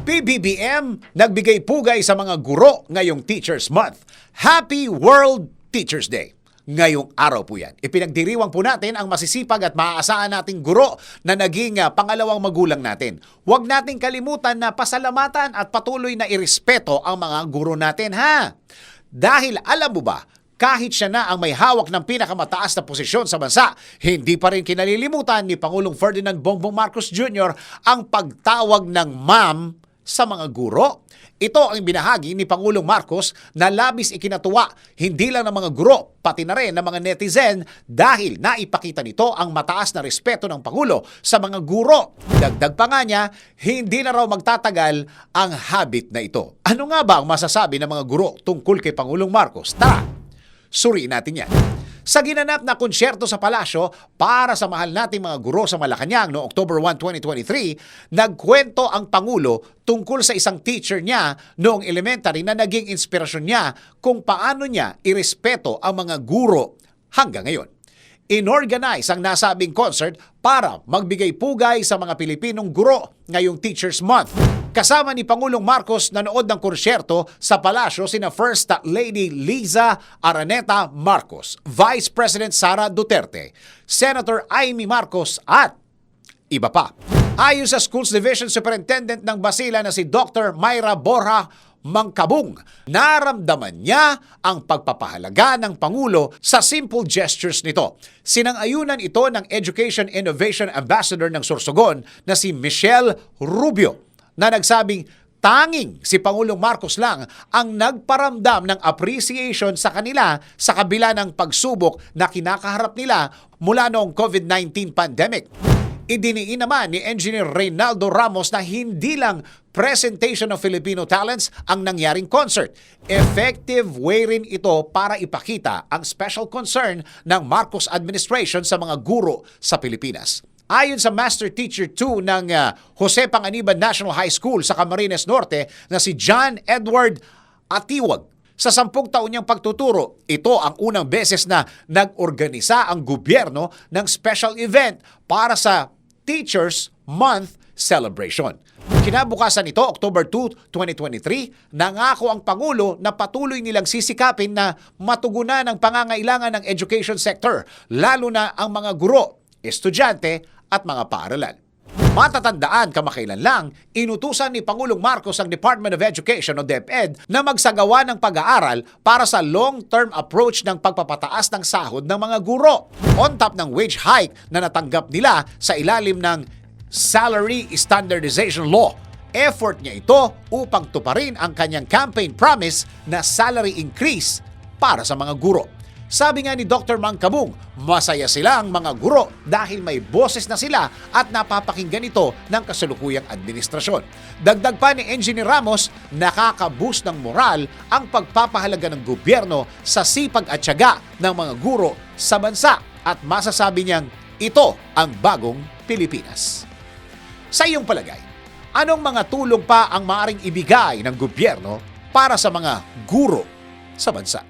PBBM nagbigay pugay sa mga guro ngayong Teachers Month. Happy World Teachers Day. Ngayong araw po yan. Ipinagdiriwang po natin ang masisipag at maaasahan nating guro na naging ah, pangalawang magulang natin. Huwag nating kalimutan na pasalamatan at patuloy na irespeto ang mga guro natin ha. Dahil alam mo ba, kahit siya na ang may hawak ng pinakamataas na posisyon sa bansa, hindi pa rin kinalilimutan ni Pangulong Ferdinand Bongbong Marcos Jr. ang pagtawag ng ma'am sa mga guro. Ito ang binahagi ni Pangulong Marcos na labis ikinatuwa hindi lang ng mga guro, pati na rin ng mga netizen dahil naipakita nito ang mataas na respeto ng Pangulo sa mga guro. Dagdag pa nga niya, hindi na raw magtatagal ang habit na ito. Ano nga ba ang masasabi ng mga guro tungkol kay Pangulong Marcos? Tara! Suriin natin yan. Sa ginanap na konsyerto sa palasyo para sa mahal nating mga guro sa Malacanang noong October 1, 2023, nagkwento ang Pangulo tungkol sa isang teacher niya noong elementary na naging inspirasyon niya kung paano niya irespeto ang mga guro hanggang ngayon. Inorganize ang nasabing concert para magbigay pugay sa mga Pilipinong guro ngayong Teachers Month. Kasama ni Pangulong Marcos nanood ng konsyerto sa palasyo sina First Lady Liza Araneta Marcos, Vice President Sara Duterte, Senator Amy Marcos at iba pa. Ayon sa Schools Division Superintendent ng Basila na si Dr. Myra Borja Mangkabung, naramdaman niya ang pagpapahalaga ng Pangulo sa simple gestures nito. Sinang-ayunan ito ng Education Innovation Ambassador ng Sorsogon na si Michelle Rubio na nagsabing tanging si Pangulong Marcos lang ang nagparamdam ng appreciation sa kanila sa kabila ng pagsubok na kinakaharap nila mula noong COVID-19 pandemic. Idiniin naman ni Engineer Reynaldo Ramos na hindi lang presentation of Filipino talents ang nangyaring concert. Effective way rin ito para ipakita ang special concern ng Marcos administration sa mga guro sa Pilipinas. Ayon sa Master Teacher 2 ng uh, Jose Panganiban National High School sa Camarines Norte na si John Edward Atiwag, sa sampung taon niyang pagtuturo, ito ang unang beses na nag-organisa ang gobyerno ng special event para sa Teachers Month celebration. Kinabukasan nito, October 2, 2023, nangako ang Pangulo na patuloy nilang sisikapin na matugunan ang pangangailangan ng education sector, lalo na ang mga guro, estudyante at mga paaralan. Matatandaan kamakailan lang, inutusan ni Pangulong Marcos ang Department of Education o DepEd na magsagawa ng pag-aaral para sa long-term approach ng pagpapataas ng sahod ng mga guro. On top ng wage hike na natanggap nila sa ilalim ng Salary Standardization Law. Effort niya ito upang tuparin ang kanyang campaign promise na salary increase para sa mga guro. Sabi nga ni Dr. Mangkabung, masaya silang mga guro dahil may boses na sila at napapakinggan ito ng kasalukuyang administrasyon. Dagdag pa ni Engineer Ramos, nakaka-boost ng moral ang pagpapahalaga ng gobyerno sa sipag at tiyaga ng mga guro sa bansa at masasabi niyang ito ang bagong Pilipinas. Sa iyong palagay, anong mga tulong pa ang maaring ibigay ng gobyerno para sa mga guro sa bansa?